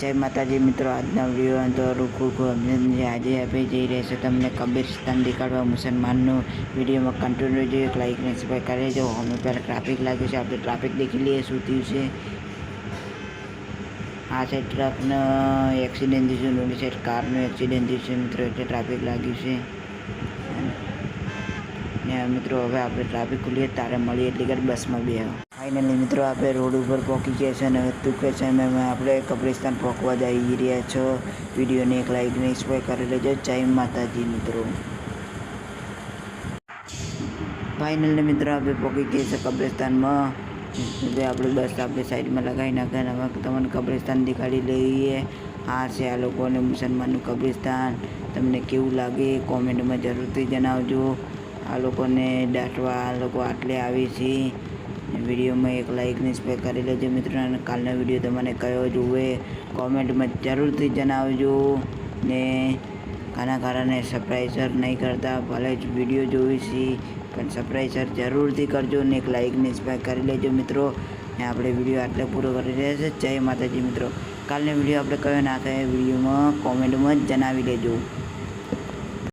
જય માતાજી મિત્રો, આજના વીડિયો તો ખૂબ ખૂબ અભિનંદન આજે આપણે જઈ રહેશે તમને તમને કબીરસ્તાન દેખાડવા મુસલમાનનું વિડીયોમાં કન્ટિન્યુ જોઈએ. એક લાઈક ને સબસ્ક્રાઈબ કરી જો અમે પહેલાં ટ્રાફિક લાગ્યું છે. આપણે ટ્રાફિક દેખી લઈએ શું થયું છે. આ સાઈડ ટ્રકનો એક્સિડન્ટ થયું છે ઓલી સાઈડ કારનું એક્સિડન્ટ થયું છે મિત્રો, એટલે ટ્રાફિક લાગ્યું છે. ને મિત્રો, હવે આપણે ટ્રાફિક ખુલીએ, તારે મળીએ. એટલી કે બસમાં બે ફાઇનલી મિત્રો, આપણે રોડ ઉપર પહોંચી ગયા છે અને તુકે છે મેં આપણે કબ્રિસ્તાન પહોંચવા જઈ રહ્યા છો. વિડીયોને એક લાઈક ને સબસ્ક્રાઈબ કરી લેજો. જય માતાજી, મિત્રો. ફાઇનલી મિત્રો, આપણે પહોંચી ગયા છે કબ્રિસ્તાનમાં. જે આપણે બસ આપણે સાઈડમાં લગાવી નાખે હવે તમને કબ્રિસ્તાન દેખાડી લઈએ. આ છે આ લોકોને મુસલમાનનું કબ્રિસ્તાન. તમને કેવું લાગે? કોમેન્ટમાં જરૂરથી જણાવજો. આ લોકોને દાટવા આ લોકો આટલે આવે છે. વિડીયોમાં એક લાઈક ને સ્પેક કરી લેજો મિત્રો, અને કાલનો વીડિયો તમને કયો જોવે કોમેન્ટમાં જરૂરથી જણાવજો. ને આના કારણે સરપ્રાઈઝર નહીં કરતા, ભલે જ વીડિયો જોવી છે, પણ સરપ્રાઈઝર જરૂરથી કરજો ને એક લાઈક ને સ્પેક કરી લેજો મિત્રો. ને આપણે વીડિયો આટલે પૂરો કરી રહ્યા છે. જય માતાજી મિત્રો. કાલનો વીડિયો આપણે કયો કહે વિડીયોમાં કોમેન્ટમાં જ જણાવી લેજો